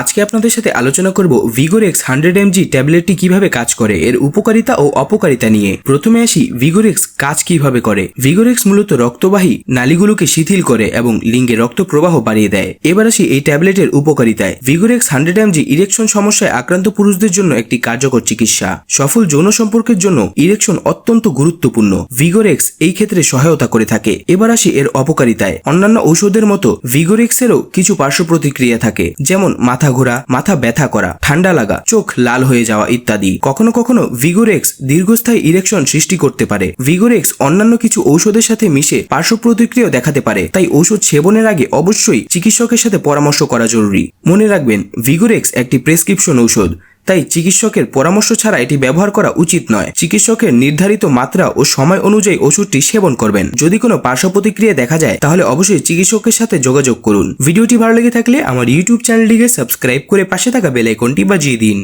আজকে আপনাদের সাথে আলোচনা করব ভিগোরেক্স হান্ড্রেড এমজি ট্যাবলেটটি কীভাবে কাজ করে, এর উপকারিতা ও অপকারিতা নিয়ে। প্রথমে আসি ভিগোরেক্স কাজ কীভাবে করে। ভিগোরেক্স মূলত রক্তবাহী নালীগুলোকে শিথিল করে এবং লিঙ্গে রক্ত প্রবাহ বাড়িয়ে দেয়। এবার আসি এই ট্যাবলেটের উপকারিতায়। ভিগোরেক্স হান্ড্রেড এমজি ইরেকশন সমস্যায় আক্রান্ত পুরুষদের জন্য একটি কার্যকর চিকিৎসা। সফল যৌন সম্পর্কের জন্য ইরেকশন অত্যন্ত গুরুত্বপূর্ণ। ভিগোরেক্স এই ক্ষেত্রে সহায়তা করে থাকে। এবার আসি এর অপকারিতায়। অন্যান্য ঔষধের মতো ভিগোরেক্সেরও কিছু পার্শ্ব প্রতিক্রিয়া থাকে, যেমন মাথা ঘোরা, মাথা ব্যথা করা, ঠান্ডা লাগা, চোখ লাল হয়ে যাওয়া ইত্যাদি। কখনো কখনো ভিগোরেক্স দীর্ঘস্থায়ী ইরেকশন সৃষ্টি করতে পারে। ভিগোরেক্স অন্যান্য কিছু ঔষধের সাথে মিশে পার্শ্ব প্রতিক্রিয়াও দেখাতে পারে। তাই ঔষধ সেবনের আগে অবশ্যই চিকিৎসকের সাথে পরামর্শ করা জরুরি। মনে রাখবেন, ভিগোরেক্স একটি প্রেসক্রিপশন ঔষধ। তাই চিকিৎসকের পরামর্শ ছাড়া এটি ব্যবহার করা উচিত নয়। চিকিৎসকের নির্ধারিত মাত্রা ও সময় অনুযায়ী ওষুধটি সেবন করবেন। যদি কোনো পার্শ্ব প্রতিক্রিয়া দেখা যায়, তাহলে অবশ্যই চিকিৎসকের সাথে যোগাযোগ করুন। ভিডিওটি ভালো লেগে থাকলে আমার ইউটিউব চ্যানেলটিকে সাবস্ক্রাইব করে পাশে থাকা বেল আইকনটি বাজিয়ে দিন।